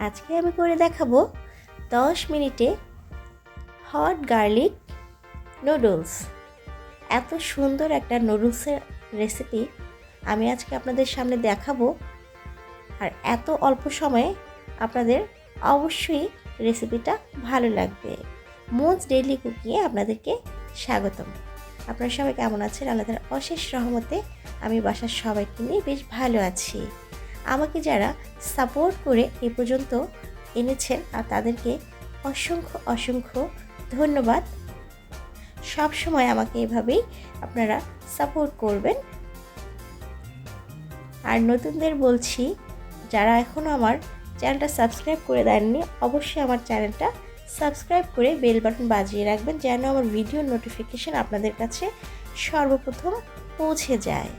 আজকে আমি করে দেখাবো দশ মিনিটে হট গার্লিক নুডলস। এত সুন্দর একটা নুডলসের রেসিপি আমি আজকে আপনাদের সামনে দেখাবো। আর এত অল্প সময়ে আপনাদের অবশ্যই রেসিপিটা ভালো লাগবে। মোজ ডেইলি কুকিংয়ে আপনাদেরকে স্বাগতম। আপনারা সবাই কেমন আছেন? আল্লাহর অশেষ রহমতে আমি বাসার সবাইকে নিয়ে বেশ ভালো আছি। আমাকে যারা সাপোর্ট করে এ পর্যন্ত এনেছেন আর তাদেরকে অসংখ্য অসংখ্য ধন্যবাদ। সব সময় আমাকে এভাবেই আপনারা সাপোর্ট করবেন। আর নতুনদের বলছি, যারা এখনও আমার চ্যানেলটা সাবস্ক্রাইব করে দেননি, অবশ্যই আমার চ্যানেলটা সাবস্ক্রাইব করে বেল বাটন বাজিয়ে রাখবেন, যেন আমার ভিডিও নোটিফিকেশান আপনাদের কাছে সর্বপ্রথম পৌঁছে যায়।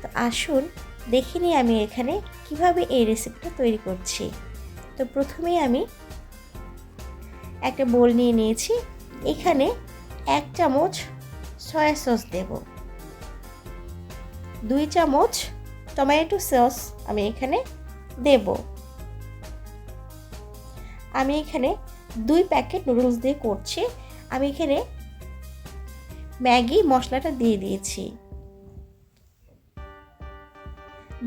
তো আসুন দেখিনি আমি এখানে কীভাবে এই রেসিপিটা তৈরি করছি। তো প্রথমেই আমি একটা বোল নিয়ে নিয়েছি। এখানে এক চামচ সয়া সস দেব। দুই চামচ টমেটো সস আমি এখানে দেব। আমি এখানে দুই প্যাকেট নুডলস দিয়ে করছি। আমি এখানে ম্যাগি মশলাটা দিয়ে দিয়েছি।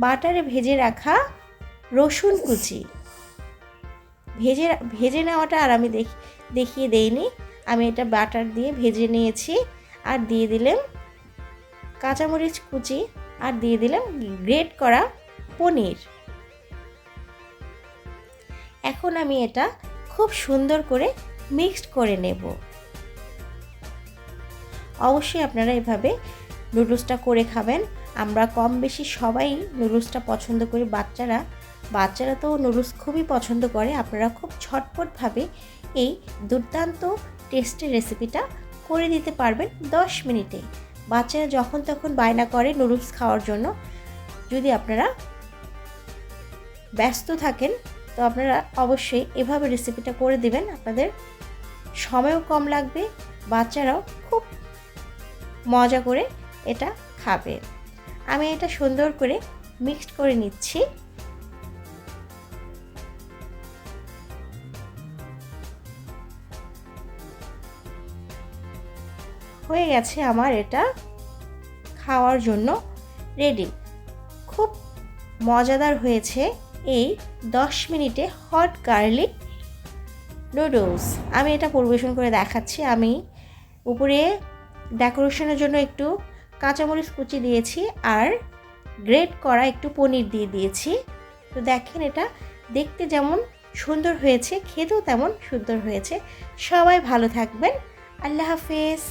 বাটারে ভেজে রাখা রসুন কুচি। ভেজে ভেজে নেওয়াটা আর আমি দেখ, দেখিয়ে দেইনি। আমি এটা বাটার দিয়ে ভেজে নিয়েছি আর দিয়ে দিলাম কাঁচামরিচ কুচি আর দিয়ে দিলাম গ্রেট করা পনির। এখন আমি এটা খুব সুন্দর করে মিক্সড করে নেব। অবশ্যই আপনারা এভাবে নুডলসটা করে খাবেন। আমরা কম বেশি সবাই নুডলসটা পছন্দ করি। বাচ্চারা বাচ্চারা তো নুডলস খুবই পছন্দ করে। আপনারা খুব ছটপটভাবে এই দুর্দান্ত টেস্টের রেসিপিটা করে দিতে পারবেন দশ মিনিটে। বাচ্চারা যখন তখন বায়না করে নুডলস খাওয়ার জন্য। যদি আপনারা ব্যস্ত থাকেন, তো আপনারা অবশ্যই এভাবে রেসিপিটা করে দিবেন। আপনাদের সময়ও কম লাগবে, বাচ্চারাও খুব মজা করে এটা খাবে। আমি এটা সুন্দর করে মিক্সড করে নিচ্ছি। হয়ে গেছে আমার এটা খাওয়ার জন্য রেডি খুব মজাদার হয়েছে এই দশ মিনিটে হট গার্লিক নুডলস আমি এটা পরিবেশন করে দেখাচ্ছি। আমি উপরে ডেকোরেশনের জন্য একটু কাঁচামরিচ কুচি দিয়েছি আর গ্রেট করা একটু পনির দিয়ে দিয়েছি। তো দেখেন এটা দেখতে যেমন সুন্দর হয়েছে, খেতেও তেমন সুন্দর হয়েছে। সবাই ভালো থাকবেন। আল্লাহ হাফেজ।